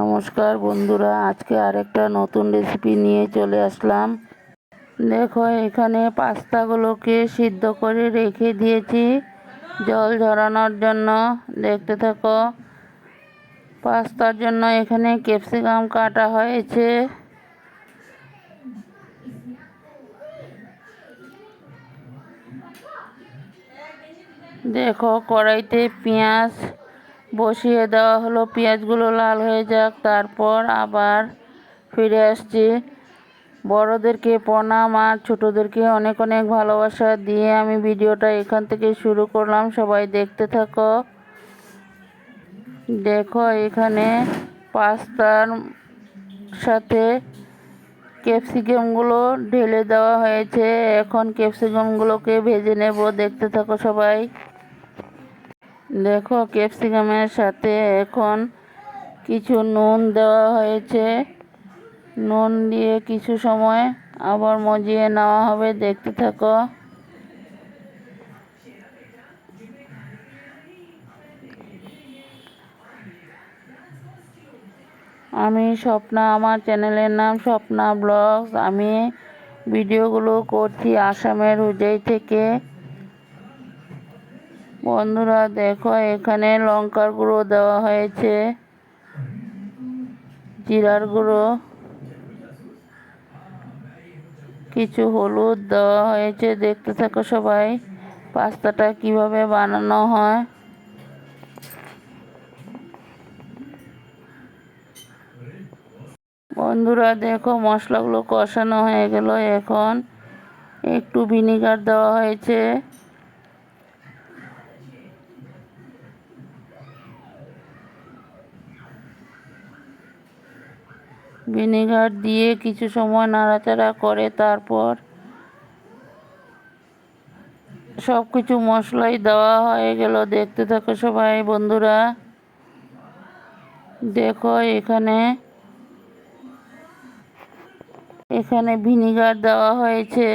নমস্কার বন্ধুরা, আজকে আরেকটা নতুন রেসিপি নিয়ে চলে আসলাম। দেখো, এখানে পাস্তাগুলোকে সিদ্ধ করে রেখে দিয়েছি জল ঝরানোর জন্য। দেখতে থাকো, পাস্তার জন্য এখানে ক্যাপসিকাম কাটা হয়েছে। দেখো, কড়াইতে পেঁয়াজ বসিয়ে দেওয়া হলো, পেঁয়াজগুলো লাল হয়ে যাক, তারপর আবার ফিরে আসছি। বড়োদেরকে প্রণাম আর ছোটোদেরকে অনেক অনেক ভালোবাসা দিয়ে আমি ভিডিওটা এখান থেকে শুরু করলাম। সবাই দেখতে থাকো। দেখো, এখানে পাস্তার সাথে ক্যাপসিকামগুলো ঢেলে দেওয়া হয়েছে। এখন ক্যাপসিকামগুলোকে ভেজে নেব। দেখতে থাকো সবাই। দেখো, ক্যাপসিকামের সাথে এখন কিছু নুন দেওয়া হয়েছে। নুন দিয়ে কিছু সময় আবার মজিয়ে নেওয়া হবে, দেখতে থাকো। আমি স্বপ্না, আমার চ্যানেলের নাম স্বপ্না ব্লগস। আমি ভিডিওগুলো করছি আসামের হুজাই থেকে। বন্ধুরা, দেখো এখানে লঙ্কার গুঁড়ো দেওয়া হয়েছে, জিরার গুঁড়ো, কিছু হলুদ দেওয়া হয়েছে, দেখতে থাকো সবাই, পাস্তাটা কীভাবে বানানো হয়। বন্ধুরা, দেখো মশলাগুলো কষানো হয়ে গেল, এখন একটু ভিনিগার দেওয়া হয়েছে। ভিনেগার দিয়ে কিছু সময় নাড়াচাড়া করে তারপর সব কিছু মশলাই দেওয়া হয়ে গেল। দেখতে থাকো সবাই বন্ধুরা। দেখো এখানে এখানে ভিনিগার দেওয়া হয়েছে।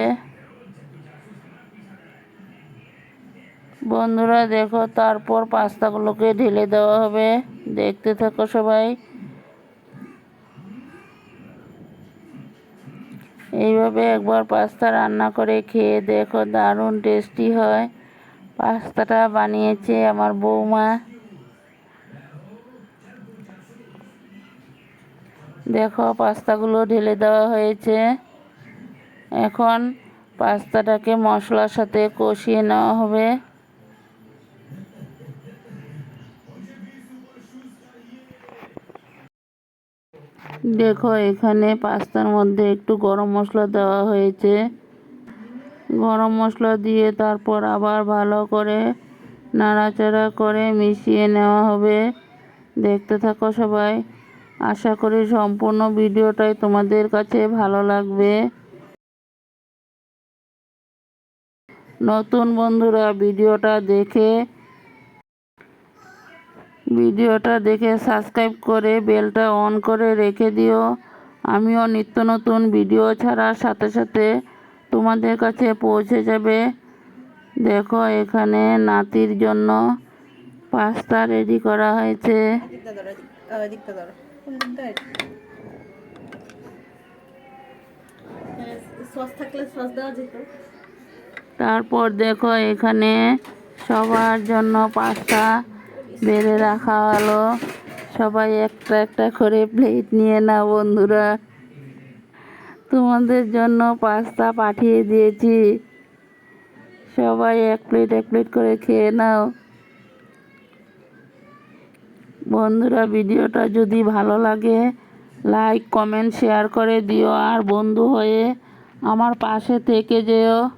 বন্ধুরা দেখো, তারপর পাস্তাগুলোকে ঢেলে দেওয়া হবে। দেখতে থাকো সবাই। এইভাবে একবার পাস্তা রান্না করে খেয়ে দেখো, দারুণ টেস্টি হয়। পাস্তাটা বানিয়েছে আমার বৌমা। দেখো, পাস্তাগুলো ঢেলে দেওয়া হয়েছে। এখন পাস্তাটাকে মশলার সাথে কষিয়ে নেওয়া হবে। দেখো, এখানে পাস্তার মধ্যে একটু গরম মশলা দেওয়া হয়েছে। গরম মশলা দিয়ে তারপর আবার ভালো করে নাড়াচাড়া করে মিশিয়ে নেওয়া হবে। দেখতে থাকো সবাই। আশা করি সম্পূর্ণ ভিডিওটাই তোমাদের কাছে ভালো লাগবে। নতুন বন্ধুরা, ভিডিওটা দেখে ভিডিওটা দেখে সাবস্ক্রাইব করে বেলটা অন করে রেখে দিও। আমিও নিত্য নতুন ভিডিও ছাড়ার সাথে সাথে তোমাদের কাছে পৌঁছে যাবে। দেখো এখানে নাতির জন্য পাস্তা রেডি করা হয়েছে। তারপর দেখো এখানে সবার জন্য পাস্তা বেড়ে রাখা হলো। সবাই একটা একটা করে প্লেট নিয়ে নাও বন্ধুরা। তোমাদের জন্য পাস্তা পাঠিয়ে দিয়েছি। সবাই এক প্লেট এক প্লেট করে খেয়ে নাও। বন্ধুরা, ভিডিওটা যদি ভালো লাগে লাইক কমেন্ট শেয়ার করে দিও। আর বন্ধু হয়ে আমার পাশে থেকে যেও।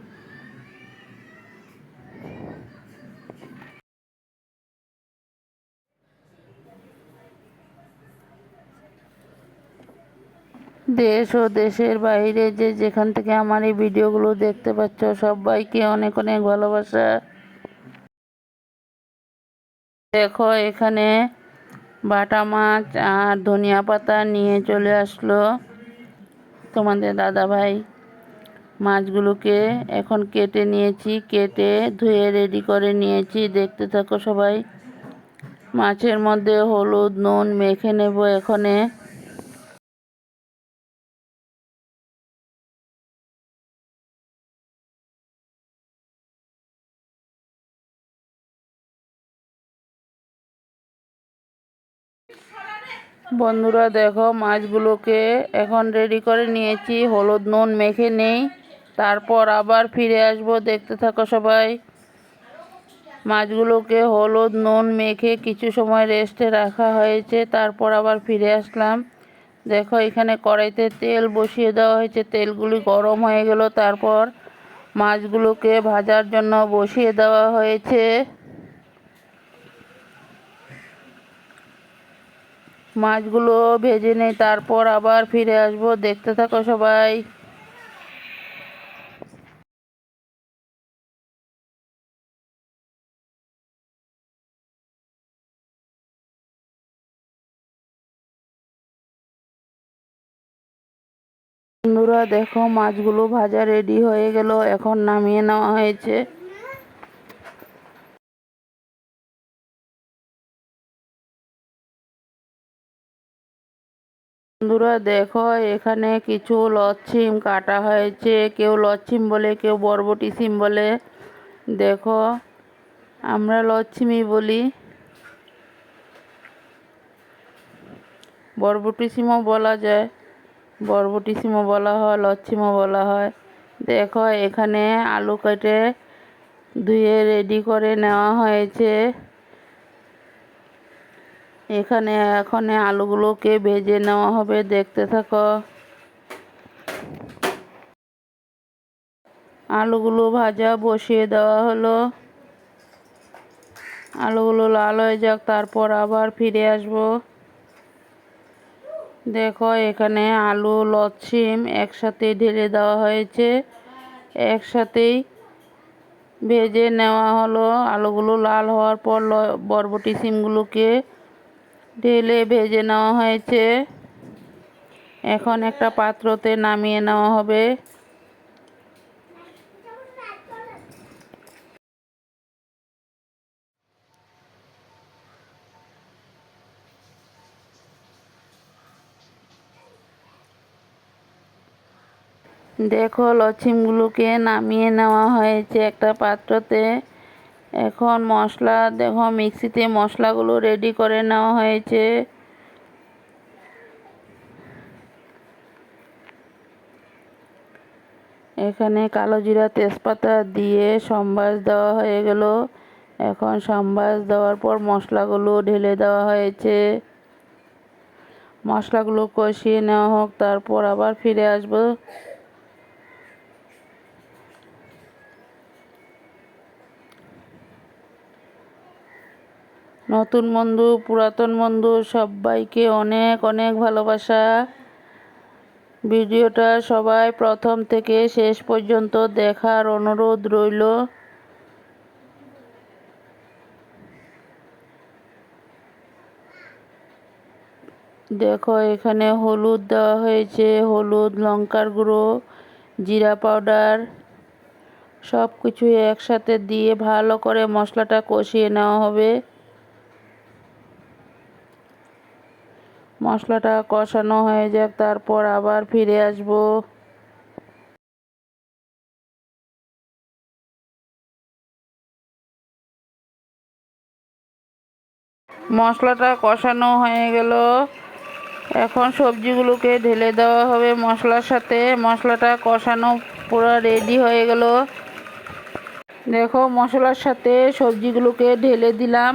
দেশ ও দেশের বাইরে যে যেখান থেকে আমার এই ভিডিওগুলো দেখতে পাচ্ছ, সবাইকে অনেক অনেক ভালোবাসা। দেখো, এখানে বাটা মাছ আর ধনিয়া পাতা নিয়ে চলে আসলো তোমাদের দাদা ভাই মাছগুলোকে এখন কেটে নিয়েছি, কেটে ধুয়ে রেডি করে নিয়েছি। দেখতে থাকো সবাই। মাছের মধ্যে হলুদ, নুন মেখে নেব এখানে। বন্ধুরা দেখো, মাছগুলোকে এখন রেডি করে নিয়েছি। হলুদ, নুন মেখে নেই। তারপর আবার ফিরে আসব, দেখতে থাকো সবাই। মাছগুলোকে হলুদ, নুন মেখে কিছু সময় রেস্টে রাখা হয়েছে। তারপর আবার ফিরে আসলাম। দেখো, এখানে কড়াইতে তেল বসিয়ে দেওয়া হয়েছে। তেলগুলি গরম হয়ে গেল। তারপর মাছগুলোকে ভাজার জন্য বসিয়ে দেওয়া হয়েছে। মাছগুলো ভেজে নেই, তারপর আবার ফিরে আসব। দেখতে থাকো সবাই। বন্ধুরা, দেখো মাছগুলো ভাজা রেডি হয়ে গেল, এখন নামিয়ে নেওয়া হয়েছে। বন্ধুরা দেখো, এখানে কিছু লচ্ছিম কাটা হয়েছে। কেউ লচ্ছিম বলে, কেউ বরবটি সিম বলে। দেখো, আমরা লচ্ছিমই বলি। বরবটি সিমও বলা যায়। বরবটি সিমও বলা হয় লচ্ছিমও বলা হয়। দেখো, এখানে আলু কেটে ধুয়ে রেডি করে নেওয়া হয়েছে। এখানে এখন আলুগুলোকে ভেজে নেওয়া হবে, দেখতে থাকো। আলুগুলো ভাজা বসিয়ে দেওয়া হলো। আলুগুলো লাল হয়ে যাক, তারপর আবার ফিরে আসব। দেখো, এখানে আলু, লচ্ছিম একসাথে ঢেলে দেওয়া হয়েছে। একসাথেই ভেজে নেওয়া হলো। আলুগুলো লাল হওয়ার পর বরবটি সিমগুলোকে ঢেলে ভেজে নেওয়া হয়েছে। এখন একটা পাত্রতে নামিয়ে নেওয়া হবে। দেখো লছিমগুলোকে নামিয়ে নেওয়া হয়েছে একটা পাত্রতে। এখন মশলা, দেখো মিক্সিতে মশলাগুলো রেডি করে নেওয়া হয়েছে। এখানে কালো জিরা তেজপাতা দিয়ে সম্বাস দেওয়া হয়ে গেল। এখন সম্বাস দেওয়ার পর মশলাগুলো ঢেলে দেওয়া হয়েছে। মশলাগুলো কষিয়ে নেওয়া হোক, তারপর আবার ফিরে আসব। নতুন বন্ধু, পুরাতন বন্ধু, সবাইকে অনেক অনেক ভালোবাসা। ভিডিওটা সবাই প্রথম থেকে শেষ পর্যন্ত দেখার অনুরোধ রইল। দেখো, এখানে হলুদ দেওয়া হয়েছে, হলুদ, লঙ্কার গুঁড়ো, জিরা পাউডার সব কিছু একসাথে দিয়ে ভালো করে মশলাটা কষিয়ে নেওয়া হবে। মশলাটা কষানো হয়ে যাক, তারপর আবার ফিরে আসব। মশলাটা কষানো হয়ে গেল। এখন সবজিগুলোকে ঢেলে দেওয়া হবে মশলার সাথে। মশলাটা কষানো পুরো রেডি হয়ে গেল। দেখো মশলার সাথে সবজিগুলোকে ঢেলে দিলাম।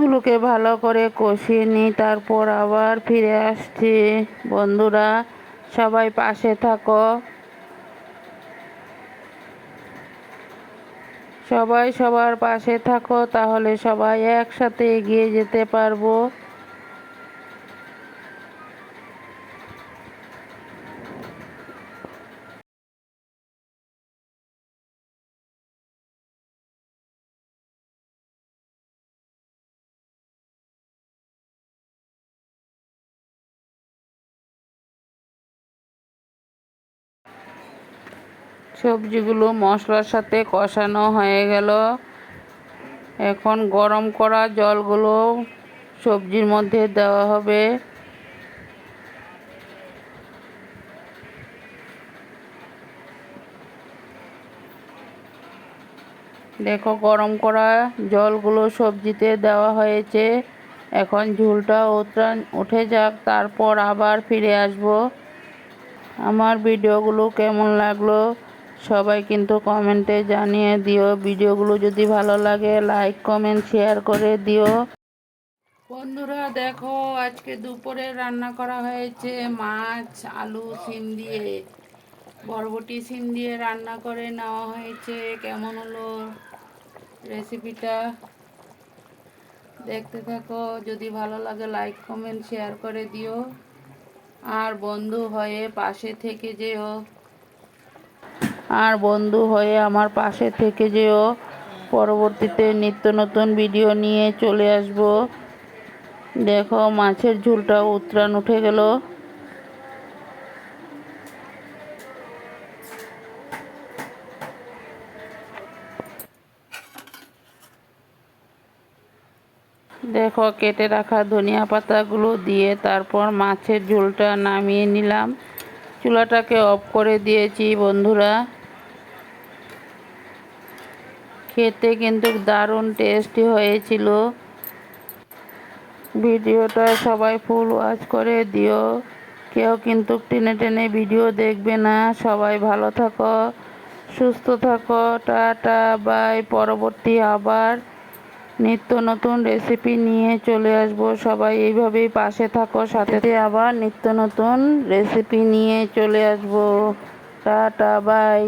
এগুলোকে ভালো করে কষিয়ে নিই তারপর আবার ফিরে আসছি। বন্ধুরা, সবাই পাশে থাকো। সবাই সবার পাশে থাকো, তাহলে সবাই একসাথে এগিয়ে যেতে পারব। সবজিগুলো মশলার সাথে কষানো হয়ে গেল। এখন গরম করা জলগুলো সবজির মধ্যে দেওয়া হবে। দেখো গরম করা জলগুলো সবজিতে দেওয়া হয়েছে। এখন ঝুলটা উতরান উঠে যাক, তারপর আবার ফিরে আসব। আমার ভিডিওগুলো কেমন লাগল? সবাই কিন্তু কমেন্টে জানিয়ে দিও। ভিডিওগুলো যদি ভালো লাগে লাইক কমেন্ট শেয়ার করে দিও। বন্ধুরা দেখো, আজকে দুপুরে রান্না করা হয়েছে মাছ, আলু, সিম দিয়ে। বরবটি সিম দিয়ে রান্না করে নেওয়া হয়েছে। কেমন হলো রেসিপিটা দেখতে থাকো। যদি ভালো লাগে লাইক কমেন্ট শেয়ার করে দিও। আর বন্ধু হয়ে পাশে থেকে যেও। আর বন্ধু হয়ে আমার পাশে থেকে যেও। পরবর্তীতে নিত্য নতুন ভিডিও নিয়ে চলে আসব। দেখো, মাছের ঝুলটা উতরান উঠে গেল। দেখো, কেটে রাখা ধনিয়া পাতাগুলো দিয়ে তারপর মাছের ঝোলটা নামিয়ে নিলাম। চুলাটাকে অফ করে দিয়েছি, বন্ধুরা। খেতে কিন্তু দারুণ টেস্টি হয়েছিল। ভিডিওটা সবাই ফুল ওয়াচ করে দিও। কেউ কিন্তু টেনে টেনে ভিডিও দেখবে না। সবাই ভালো থাকো, সুস্থ থাকো, টাটা বাই পরবর্তী আবার নিত্য নতুন রেসিপি নিয়ে চলে আসব। সবাই এইভাবেই পাশে থাকো, সাথে আবার নিত্য নতুন রেসিপি নিয়ে চলে আসব। Tata bye